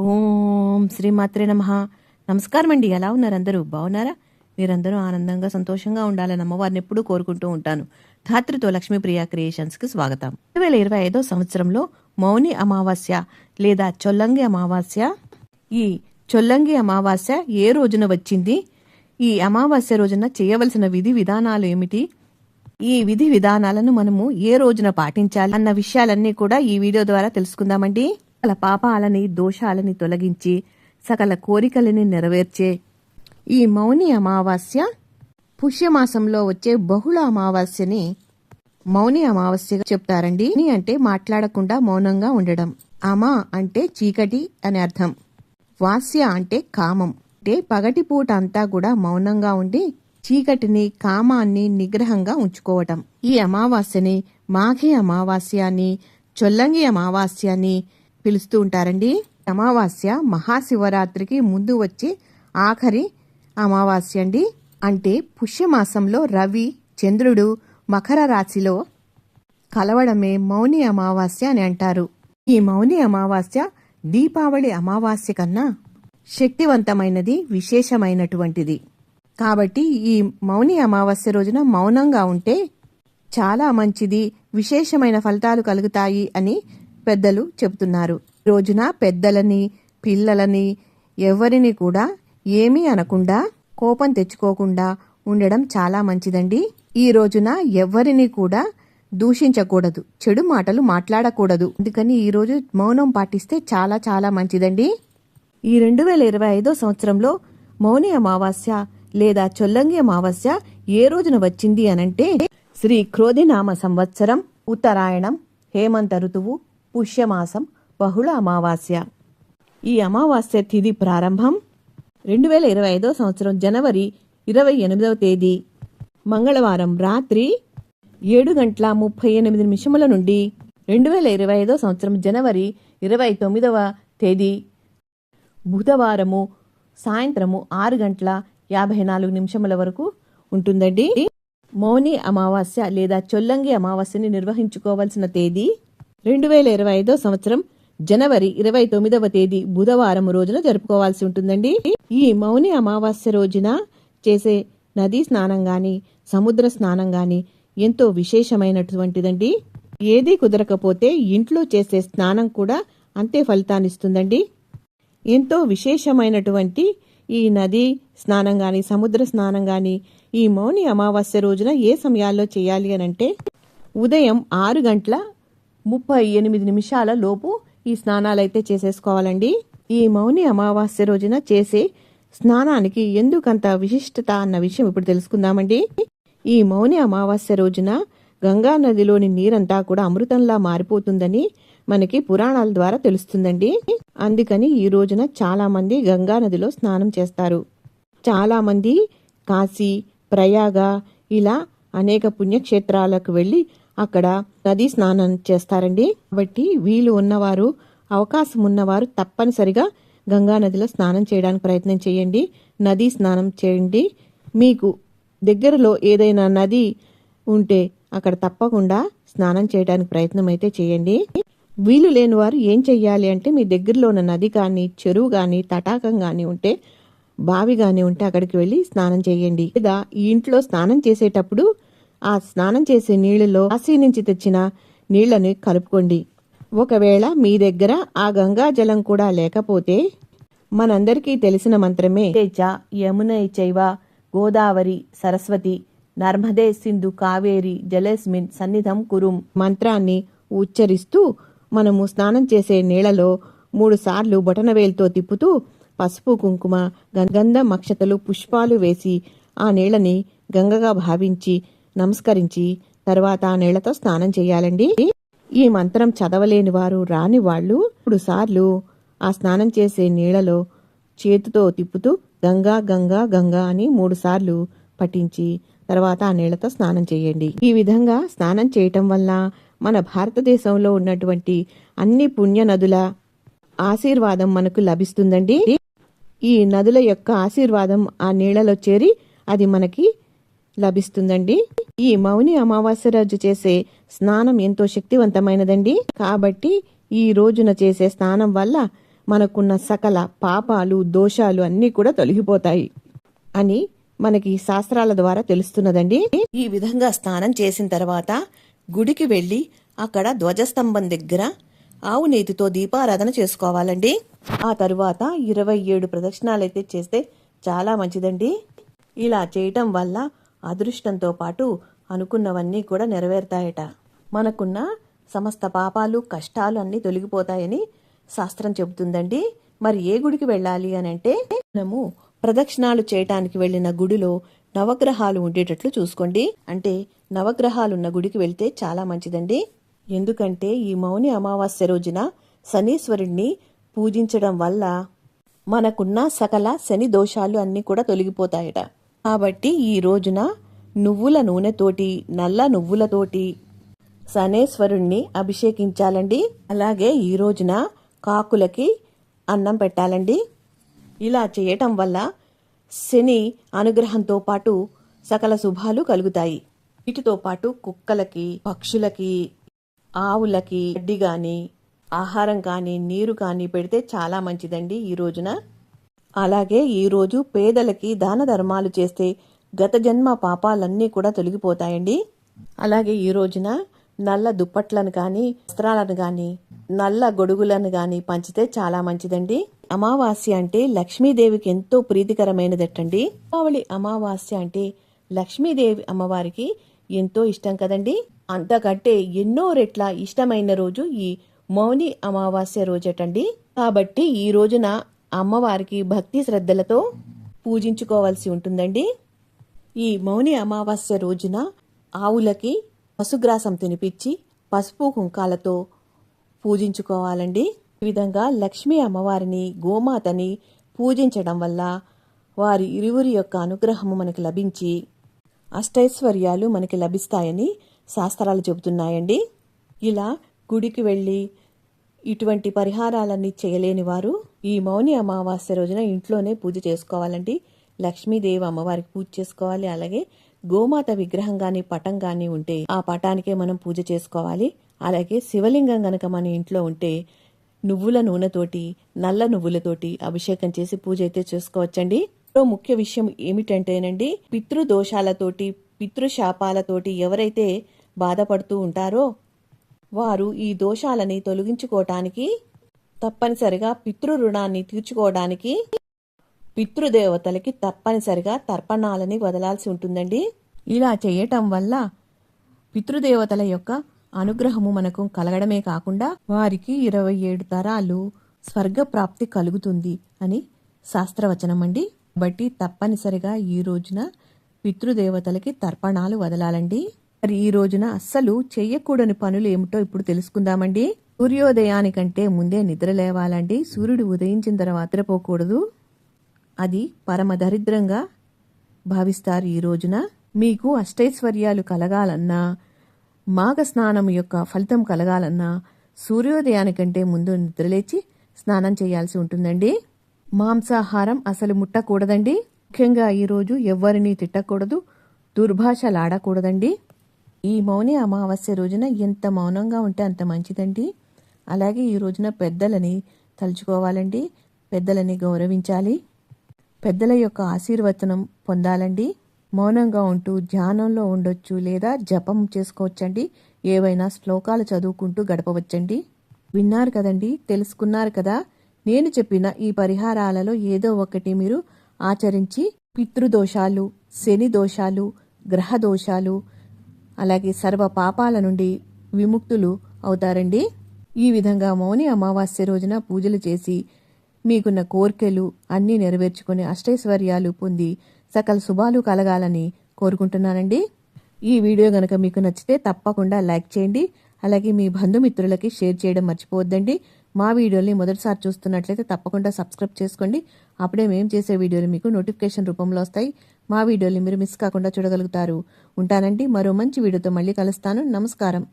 ఓం శ్రీమాత్రే నమ. నమస్కారం అండి ఎలా ఉన్నారు అందరూ? బాగున్నారా మీరందరూ ఆనందంగా సంతోషంగా ఉండాలని అమ్మవారిని ఎప్పుడూ కోరుకుంటూ ఉంటాను. ధాత్రితో లక్ష్మీప్రియ క్రియేషన్స్కి స్వాగతం. రెండు వేల ఇరవై ఐదో సంవత్సరంలో మౌని అమావాస్య లేదా చొల్లంగి అమావాస్య? ఈ చొల్లంగి అమావాస్య ఏ రోజున వచ్చింది? ఈ అమావాస్య రోజున చేయవలసిన విధి విధానాలు ఏమిటి? ఈ విధి విధానాలను మనము ఏ రోజున పాటించాలి? అన్న విషయాలన్నీ కూడా ఈ వీడియో ద్వారా తెలుసుకుందామండి. సకల పాపాలని దోషాలని తొలగించి సకల కోరికలని నెరవేర్చే ఈ మౌని అమావాస్య పుష్యమాసంలో వచ్చే బహుళ అమావాస్యని మౌని అమావాస్యగా చెప్తారండి. అంటే మాట్లాడకుండా మౌనంగా ఉండడం. అమా అంటే చీకటి అని అర్థం. వాస్య అంటే కామం. అంటే పగటిపూట అంతా కూడా మౌనంగా ఉండి చీకటిని కామాన్ని నిగ్రహంగా ఉంచుకోవటం. ఈ అమావాస్యని మాఘి అమావాస్య అని చొల్లంగి అమావాస్య అని పిలుస్తూ ఉంటారండి. అమావాస్య మహాశివరాత్రికి ముందు వచ్చే ఆఖరి అమావాస్య అండి. అంటే పుష్యమాసంలో రవి చంద్రుడు మకర రాశిలో కలవడమే మౌని అమావాస్య అని అంటారు. ఈ మౌని అమావాస్య దీపావళి అమావాస్య కన్నా శక్తివంతమైనది విశేషమైనటువంటిది. కాబట్టి ఈ మౌని అమావాస్య రోజున మౌనంగా ఉంటే చాలా మంచిది విశేషమైన ఫలితాలు కలుగుతాయి అని పెద్దలు చెబుతున్నారు. రోజున పెద్దలని పిల్లలని ఎవరిని కూడా ఏమీ అనకుండా కోపం తెచ్చుకోకుండా ఉండడం చాలా మంచిదండి. ఈ రోజున ఎవరిని కూడా దూషించకూడదు. చెడు మాటలు మాట్లాడకూడదు. అందుకని ఈ రోజు మౌనం పాటిస్తే చాలా చాలా మంచిదండి. ఈ రెండు వేల ఇరవై ఐదో సంవత్సరంలో మౌని అమావాస్య లేదా చొల్లంగి అమావాస్య ఏ రోజున వచ్చింది అనంటే శ్రీ క్రోధినామ సంవత్సరం ఉత్తరాయణం హేమంత ఋతువు పుష్యమాసం బహుళ అమావాస్య. ఈ అమావాస్య తిథి ప్రారంభం రెండు వేల ఇరవై ఐదో సంవత్సరం జనవరి ఇరవై ఎనిమిదవ తేదీ. మంగళవారం రాత్రి ఏడు గంటల ముప్పై ఎనిమిది నిమిషముల నుండి రెండు వేల ఇరవై ఐదో సంవత్సరం జనవరి ఇరవై తొమ్మిదవ తేదీ. బుధవారము సాయంత్రము ఆరు గంటల యాభై నాలుగు నిమిషముల వరకు ఉంటుందండి. మౌని అమావాస్య లేదా చొల్లంగి అమావాస్యని నిర్వహించుకోవాల్సిన తేదీ రెండు వేల ఇరవై ఐదో సంవత్సరం జనవరి ఇరవై తొమ్మిదవ తేదీ బుధవారం రోజున జరుపుకోవాల్సి ఉంటుందండి. ఈ మౌని అమావాస్య రోజున చేసే నదీ స్నానం గాని సముద్ర స్నానం గాని ఎంతో విశేషమైనటువంటిదండి. ఏదీ కుదరకపోతే ఇంట్లో చేసే స్నానం కూడా అంతే ఫలితాన్నిస్తుందండి ఎంతో విశేషమైనటువంటి ఈ నది స్నానం గాని సముద్ర స్నానం గాని ఈ మౌని అమావాస్య రోజున ఏ సమయాల్లో చేయాలి అని అంటే ఉదయం ఆరు గంటల ముప్పై ఎనిమిది నిమిషాల లోపు ఈ స్నానాలైతే చేసేసుకోవాలండి. ఈ మౌని అమావాస్య రోజున చేసే స్నానానికి ఎందుకంత విశిష్టత అన్న విషయం ఇప్పుడు తెలుసుకుందామండి. ఈ మౌని అమావాస్య రోజున గంగా నదిలోని నీరంతా కూడా అమృతంలా మారిపోతుందని మనకి పురాణాల ద్వారా తెలుస్తుందండి. అందుకని ఈ రోజున చాలా మంది గంగా నదిలో స్నానం చేస్తారు. చాలా మంది కాశీ ప్రయాగ ఇలా అనేక పుణ్యక్షేత్రాలకు వెళ్ళి అక్కడ నది స్నానం చేస్తారండి. కాబట్టి వీలు ఉన్నవారు అవకాశం ఉన్నవారు తప్పనిసరిగా గంగా నదిలో స్నానం చేయడానికి ప్రయత్నం చేయండి. నది స్నానం చేయండి. మీకు దగ్గరలో ఏదైనా నది ఉంటే అక్కడ తప్పకుండా స్నానం చేయడానికి ప్రయత్నం అయితే చేయండి. వీలు లేని వారు ఏం చెయ్యాలి అంటే మీ దగ్గరలో ఉన్న నది కానీ చెరువు కానీ తటాకం కానీ ఉంటే బావి కానీ ఉంటే అక్కడికి వెళ్ళి స్నానం చేయండి. లేదా ఈ ఇంట్లో స్నానం చేసేటప్పుడు ఆ స్నానం చేసే నీళ్ళలో కాశీ నుంచి తెచ్చిన నీళ్ళని కలుపుకోండి. ఒకవేళ మీ దగ్గర ఆ గంగా జలం కూడా లేకపోతే మనందరికీ తెలిసిన మంత్రమే. తేజ యమునై చైవ గోదావరి సరస్వతి నర్మదే సింధు కావేరి జలేస్మిన్ సన్నిధం కురుం. మంత్రాన్ని ఉచ్చరిస్తూ మనము స్నానం చేసే నీళ్ళలో మూడు సార్లు బొటనవేలుతో తిప్పుతూ పసుపు కుంకుమ గంధం అక్షతలు పుష్పాలు వేసి ఆ నీళ్ళని గంగగా భావించి నమస్కరించి తర్వాత ఆ నీళ్ళతో స్నానం చేయాలండి. ఈ మంత్రం చదవలేని వారు రాని వాళ్ళు మూడు సార్లు ఆ స్నానం చేసే నీళ్ళలో చేతితో తిప్పుతూ గంగా గంగా గంగా అని మూడు సార్లు పఠించి తర్వాత ఆ నీళ్ళతో స్నానం చేయండి. ఈ విధంగా స్నానం చేయటం వల్ల మన భారతదేశంలో ఉన్నటువంటి అన్ని పుణ్య నదుల ఆశీర్వాదం మనకు లభిస్తుందండి. ఈ నదుల యొక్క ఆశీర్వాదం ఆ నీళ్ళలో చేరి అది మనకి లభిస్తుందండి. ఈ మౌని అమావాస్య రోజు చేసే స్నానం ఎంతో శక్తివంతమైనదండి. కాబట్టి ఈ రోజున చేసే స్నానం వల్ల మనకున్న సకల పాపాలు దోషాలు అన్నీ కూడా తొలగిపోతాయి అని మనకి శాస్త్రాల ద్వారా తెలుస్తున్నదండి. ఈ విధంగా స్నానం చేసిన తర్వాత గుడికి వెళ్ళి అక్కడ ధ్వజస్తంభం దగ్గర ఆవు నేతితో దీపారాధన చేసుకోవాలండి. ఆ తరువాత ఇరవై ఏడు ప్రదక్షిణాలైతే చేస్తే చాలా మంచిదండి. ఇలా చేయటం వల్ల అదృష్టంతో పాటు అనుకున్నవన్నీ కూడా నెరవేరుతాయట. మనకున్న సమస్త పాపాలు కష్టాలు అన్నీ తొలగిపోతాయని శాస్త్రం చెబుతుందండి. మరి ఏ గుడికి వెళ్ళాలి అని అంటే మనము ప్రదక్షిణాలు చేయటానికి వెళ్ళిన గుడిలో నవగ్రహాలు ఉండేటట్లు చూసుకోండి. అంటే నవగ్రహాలున్న గుడికి వెళ్తే చాలా మంచిదండి. ఎందుకంటే ఈ మౌని అమావాస్య రోజున శనీశ్వరుణ్ణి పూజించడం వల్ల మనకున్న సకల శని దోషాలు అన్నీ కూడా తొలగిపోతాయట. కాబట్టి ఈ రోజున నువ్వుల నూనెతోటి నల్ల నువ్వులతోటి శనేశ్వరుణ్ణి అభిషేకించాలండి. అలాగే ఈ రోజున కాకులకి అన్నం పెట్టాలండి. ఇలా చేయటం వల్ల శని అనుగ్రహంతో పాటు సకల శుభాలు కలుగుతాయి. వీటితో పాటు కుక్కలకి పక్షులకి ఆవులకి గడ్డి గాని ఆహారం కానీ నీరు కానీ పెడితే చాలా మంచిదండి ఈ రోజున. అలాగే ఈరోజు పేదలకి దాన ధర్మాలు చేస్తే గత జన్మ పాపాలన్నీ కూడా తొలగిపోతాయండి. అలాగే ఈ రోజున నల్ల దుప్పట్లను కానీ వస్త్రాలను కానీ నల్ల గొడుగులను కానీ పంచితే చాలా మంచిదండి. అమావాస్య అంటే లక్ష్మీదేవికి ఎంతో ప్రీతికరమైనదటండి. దీపావళి అమావాస్య అంటే లక్ష్మీదేవి అమ్మవారికి ఎంతో ఇష్టం కదండి. అంతకంటే ఎన్నో రెట్ల ఇష్టమైన రోజు ఈ మౌని అమావాస్య రోజటండి. కాబట్టి ఈ రోజున అమ్మవారికి భక్తి శ్రద్ధలతో పూజించుకోవాల్సి ఉంటుందండి. ఈ మౌని అమావాస్య రోజున ఆవులకి పశుగ్రాసం తినిపించి పసుపు కుంకాలతో పూజించుకోవాలండి. ఈ విధంగా లక్ష్మీ అమ్మవారిని గోమాతని పూజించడం వల్ల వారి ఇరువురి యొక్క అనుగ్రహము మనకు లభించి అష్టైశ్వర్యాలు మనకి లభిస్తాయని శాస్త్రాలు చెబుతున్నాయండి. ఇలా గుడికి వెళ్ళి ఇటువంటి పరిహారాలన్నీ చేయలేని వారు ఈ మౌని అమావాస్య రోజున ఇంట్లోనే పూజ చేసుకోవాలండి. లక్ష్మీదేవి అమ్మవారికి పూజ చేసుకోవాలి. అలాగే గోమాత విగ్రహం కానీ పటం కానీ ఉంటే ఆ పటానికే మనం పూజ చేసుకోవాలి. అలాగే శివలింగం గనక మన ఇంట్లో ఉంటే నువ్వుల నూనెతోటి నల్ల నువ్వులతోటి అభిషేకం చేసి పూజ అయితే చేసుకోవచ్చండి. ముఖ్య విషయం ఏమిటంటేనండి పితృదోషాలతోటి పితృశాపాలతోటి ఎవరైతే బాధపడుతూ ఉంటారో వారు ఈ దోషాలని తొలగించుకోవటానికి తప్పనిసరిగా పితృ రుణాన్ని తీర్చుకోవడానికి పితృదేవతలకి తప్పనిసరిగా తర్పణాలని వదలాల్సి ఉంటుందండి. ఇలా చేయటం వల్ల పితృదేవతల యొక్క అనుగ్రహము మనకు కలగడమే కాకుండా వారికి ఇరవై ఏడు తరాలు స్వర్గప్రాప్తి కలుగుతుంది అని శాస్త్రవచనం అండి కాబట్టి తప్పనిసరిగా ఈ రోజున పితృదేవతలకి తర్పణాలు వదలాలండి. మరి ఈ రోజున అస్సలు చెయ్యకూడని పనులు ఏమిటో ఇప్పుడు తెలుసుకుందామండి. సూర్యోదయానికంటే ముందే నిద్ర లేవాలండి. సూర్యుడు ఉదయించిన తర్వాత నిద్రపోకూడదు. అది పరమ దరిద్రంగా భావిస్తారు ఈ రోజున. మీకు అష్టైశ్వర్యాలు కలగాలన్నా మాఘ స్నానం యొక్క ఫలితం కలగాలన్నా సూర్యోదయానికంటే ముందు నిద్రలేచి స్నానం చేయాల్సి ఉంటుందండి. మాంసాహారం అసలు ముట్టకూడదండి. ముఖ్యంగా ఈరోజు ఎవ్వరిని తిట్టకూడదు. దుర్భాషలాడకూడదండి. ఈ మౌని అమావాస్య రోజున ఎంత మౌనంగా ఉంటే అంత మంచిదండి. అలాగే ఈ రోజున పెద్దలని తలుచుకోవాలండి. పెద్దలని గౌరవించాలి. పెద్దల యొక్క ఆశీర్వచనం పొందాలండి. మౌనంగా ఉంటూ ధ్యానంలో ఉండొచ్చు లేదా జపం చేసుకోవచ్చండి. ఏవైనా శ్లోకాలు చదువుకుంటూ గడపవచ్చండి. విన్నారు కదండి తెలుసుకున్నారు కదా. నేను చెప్పిన ఈ పరిహారాలలో ఏదో ఒకటి మీరు ఆచరించి పితృదోషాలు శని దోషాలు గ్రహ దోషాలు అలాగే సర్వ పాపాల నుండి విముక్తులు అవుతారండి. ఈ విధంగా మౌని అమావాస్య రోజున పూజలు చేసి మీకున్న కోర్కెలు అన్నీ నెరవేర్చుకుని అష్టైశ్వర్యాలు పొంది సకల శుభాలు కలగాలని కోరుకుంటున్నానండి. ఈ వీడియో గనక మీకు నచ్చితే తప్పకుండా లైక్ చేయండి. అలాగే మీ బంధుమిత్రులకి షేర్ చేయడం మర్చిపోవద్దండి. మా వీడియోని మొదటిసారి చూస్తున్నట్లయితే తప్పకుండా సబ్స్క్రైబ్ చేసుకోండి. అప్పుడే మేము చేసే వీడియోలు మీకు నోటిఫికేషన్ రూపంలో వస్తాయి. మా వీడియోని మీరు మిస్ కాకుండా చూడగలుగుతారు. ఉంటానండి. మరో మంచి వీడియోతో మళ్ళీ కలుస్తాను. నమస్కారం.